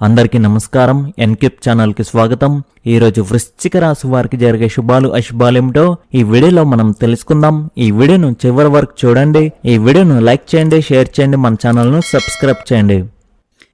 అందరికీ నమస్కారం. ఎన్కిప్ ఛానల్కి స్వాగతం. ఈ రోజు వృశ్చిక రాశి వారికి జరిగే శుభాలు అశుభాలేమిటో ఈ వీడియోలో మనం తెలుసుకుందాం. ఈ వీడియోను చివరి వరకు చూడండి. ఈ వీడియోను లైక్ చేయండి షేర్ చేయండి మన ఛానల్ను సబ్స్క్రైబ్ చేయండి.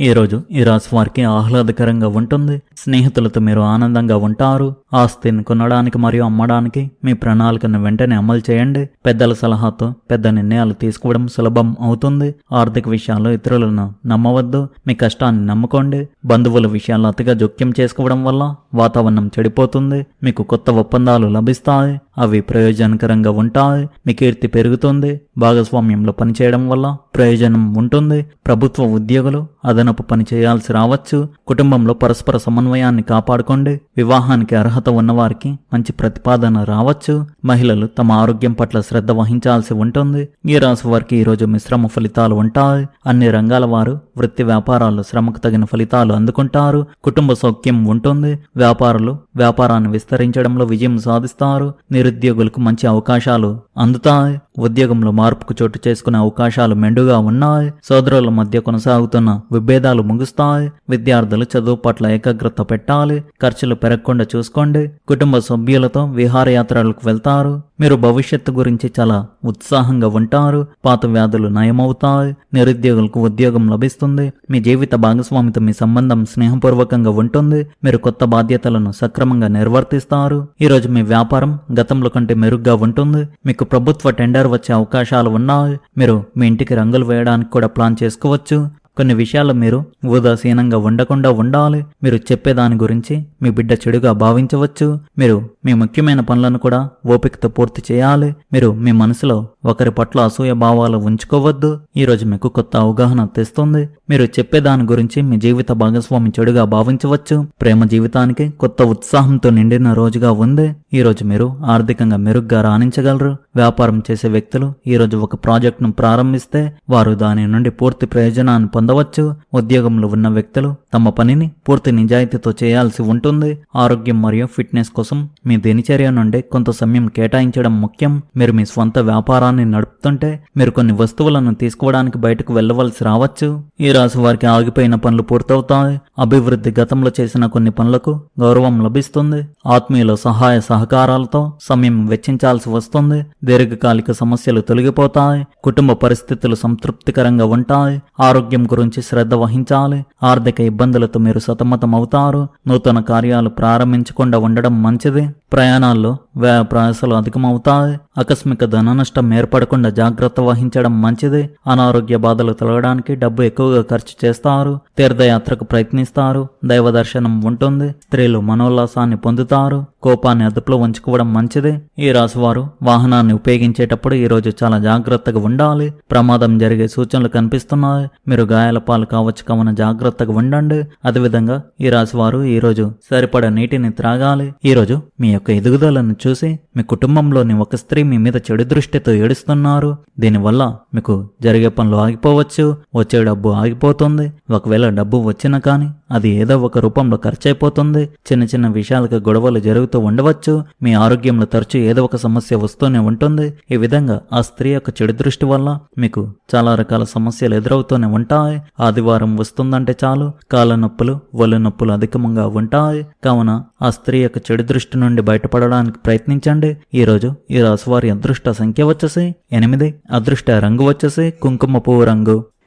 ఈ రోజు ఈ రాశి వారికి ఆహ్లాదకరంగా ఉంటుంది. స్నేహితులతో మీరు ఆనందంగా ఉంటారు. ఆస్తిని కొనడానికి మరియు అమ్మడానికి మీ ప్రణాళికను వెంటనే అమలు చేయండి. పెద్దల సలహాతో పెద్ద నిర్ణయాలు తీసుకోవడం సులభం అవుతుంది. ఆర్థిక విషయాల్లో ఇతరులను నమ్మవద్దు. మీ కష్టాన్ని నమ్ముకోండి. బంధువుల విషయాల్లో అతిగా జోక్యం చేసుకోవడం వల్ల వాతావరణం చెడిపోతుంది. మీకు కొత్త ఒప్పందాలు లభిస్తాయి. అవి ప్రయోజనకరంగా ఉంటాయి. మీ కీర్తి పెరుగుతుంది. భాగస్వామ్యంలో పనిచేయడం వల్ల ప్రయోజనం ఉంటుంది. ప్రభుత్వ ఉద్యోగులు అదనపు పని చేయాల్సి రావచ్చు. కుటుంబంలో పరస్పర సమన్వయాన్ని కాపాడుకోండి. వివాహానికి అర్హత ఉన్నవారికి మంచి ప్రతిపాదన రావచ్చు. మహిళలు తమ ఆరోగ్యం పట్ల శ్రద్ధ వహించాల్సి ఉంటుంది. ఈ రాశి వారికి ఈరోజు మిశ్రమ ఫలితాలు ఉంటాయి. అన్ని రంగాల వారు వృత్తి వ్యాపారాలు శ్రమకు తగిన ఫలితాలు అందుకుంటారు. కుటుంబ సౌఖ్యం ఉంటుంది. వ్యాపారులు వ్యాపారాన్ని విస్తరించడంలో విజయం సాధిస్తారు. నిరుద్యోగులకు మంచి అవకాశాలు అందుతాయి. ఉద్యోగంలో మార్పుకు చోటు చేసుకునే అవకాశాలు మెండుగా ఉన్నాయి. సోదరుల మధ్య కొనసాగుతున్న విభేదాలు ముగుస్తాయి. విద్యార్థులు చదువు పట్ల ఏకాగ్రత పెట్టాలి. ఖర్చులు పెరగకుండా చూసుకోండి. కుటుంబ సభ్యులతో విహారయాత్రలకు వెళ్తారు. మీరు భవిష్యత్తు గురించి చాలా ఉత్సాహంగా ఉంటారు. పాత వ్యాధులు నయమవుతాయి. నిరుద్యోగులకు ఉద్యోగం లభిస్తుంది. మీ జీవిత భాగస్వామితో మీ సంబంధం స్నేహపూర్వకంగా ఉంటుంది. మీరు కొత్త బాధ్యతలను సక్రమంగా నిర్వర్తిస్తారు. ఈరోజు మీ వ్యాపారం గతంలో కంటే మెరుగ్గా ఉంటుంది. మీకు ప్రభుత్వ టెండర్ వచ్చే అవకాశాలు ఉన్నాయి. మీరు మీ ఇంటికి రంగులు వేయడానికి కూడా ప్లాన్ చేసుకోవచ్చు. కొన్ని విషయాల్లో మీరు ఉదాసీనంగా ఉండకుండా ఉండాలి. మీరు చెప్పేదాని గురించి మీ బిడ్డ చెడుగా భావించవచ్చు. మీరు మీ ముఖ్యమైన పనులను కూడా ఓపికతో పూర్తి చేయాలి. మీరు మీ మనసులో ఒకరి పట్ల అసూయ భావాలు ఉంచుకోవద్దు. ఈరోజు మీకు కొత్త అవగాహన తెస్తుంది. మీరు చెప్పేదాని గురించి మీ జీవిత భాగస్వామి చెడుగా భావించవచ్చు. ప్రేమ జీవితానికి కొత్త ఉత్సాహంతో నిండిన రోజుగా ఉంది. ఈ రోజు మీరు ఆర్థికంగా మెరుగ్గా రాణించగలరు. వ్యాపారం చేసే వ్యక్తులు ఈరోజు ఒక ప్రాజెక్టును ప్రారంభిస్తే వారు దాని నుండి పూర్తి ప్రయోజనాన్ని పొందవచ్చు. ఉద్యోగంలో ఉన్న వ్యక్తులు తమ పనిని పూర్తి నిజాయితీతో చేయాల్సి ఉంటుంది. ఆరోగ్యం మరియు ఫిట్నెస్ కోసం మీ దినచర్య నుండి కొంత సమయం కేటాయించడం ముఖ్యం. మీరు మీ స్వంత వ్యాపారాన్ని నడుపుతుంటే మీరు కొన్ని వస్తువులను తీసుకోవడానికి బయటకు వెళ్ళవలసి రావచ్చు. ఈ రాశి వారికి ఆగిపోయిన పనులు పూర్తవుతాయి. అభివృద్ధి గతంలో చేసిన కొన్ని పనులకు గౌరవం లభిస్తుంది. ఆత్మీయుల సహాయ సహకారాలతో సమయం వెచ్చించాల్సి వస్తుంది. దీర్ఘకాలిక సమస్యలు తొలగిపోతాయి. కుటుంబ పరిస్థితులు సంతృప్తికరంగా ఉంటాయి. ఆరోగ్యం గురించి శ్రద్ధ వహించాలి. ఆర్థిక ఇబ్బందులతో మీరు సతమతం అవుతారు నూతన కార్యాలు ప్రారంభించకుండా ఉండడం మంచిది. ప్రయాణాల్లో వ్యయ ప్రయాసాలు అధికమవుతాయి. ఆకస్మిక ధన నష్టం ఏర్పడకుండా జాగ్రత్త వహించడం మంచిది. అనారోగ్య బాధలు తొలగడానికి డబ్బు ఎక్కువగా ఖర్చు చేస్తారు. తీర్థయాత్రకు ప్రయత్నిస్తారు. దైవ దర్శనం ఉంటుంది. స్త్రీలు మనోల్లాసాన్ని పొందుతారు. కోపాన్ని అదుపులో ఉంచుకోవడం మంచిది. ఈ రాశివారు వాహనాన్ని ఉపయోగించేటప్పుడు ఈ రోజు చాలా జాగ్రత్తగా ఉండాలి. ప్రమాదం జరిగే సూచనలు కనిపిస్తున్నాయి. మీరు గాయాల పాలు కావచ్చు కావున జాగ్రత్తగా ఉండండి. అదేవిధంగా ఈ రాశివారు ఈరోజు రోజు సరిపడ నీటిని త్రాగాలి. ఈరోజు మీ యొక్క ఎదుగుదలను చూసి మీ కుటుంబంలోని ఒక స్త్రీ మీ మీద చెడు దృష్టితో ఏడుస్తున్నారు. దీనివల్ల మీకు జరిగే పనులు ఆగిపోవచ్చు. వచ్చే డబ్బు ఆగిపోతుంది. ఒకవేళ డబ్బు వచ్చినా కానీ అది ఏదో ఒక రూపంలో ఖర్చయిపోతుంది చిన్న చిన్న విషయాలకు గొడవలు జరుగుతూ ఉండవచ్చు. మీ ఆరోగ్యంలో తరచూ ఏదో ఒక సమస్య వస్తూనే ఉంటుంది. ఈ విధంగా ఆ స్త్రీ యొక్క చెడు దృష్టి వల్ల మీకు చాలా రకాల సమస్యలు ఎదురవుతూనే ఉంటాయి. ఆదివారం వస్తుందంటే చాలు. కాళ్ళ నొప్పులు ఒళ్ళు నొప్పులు అధికంగా ఉంటాయి. కావున ఆ స్త్రీ యొక్క చెడు దృష్టి నుండి బయటపడడానికి ప్రయత్నించండి. ఈ రోజు ఈ రాశివారి అదృష్ట సంఖ్య వచ్చేసి ఎనిమిది అదృష్ట రంగు వచ్చేసి కుంకుమ పువ్వు రంగు.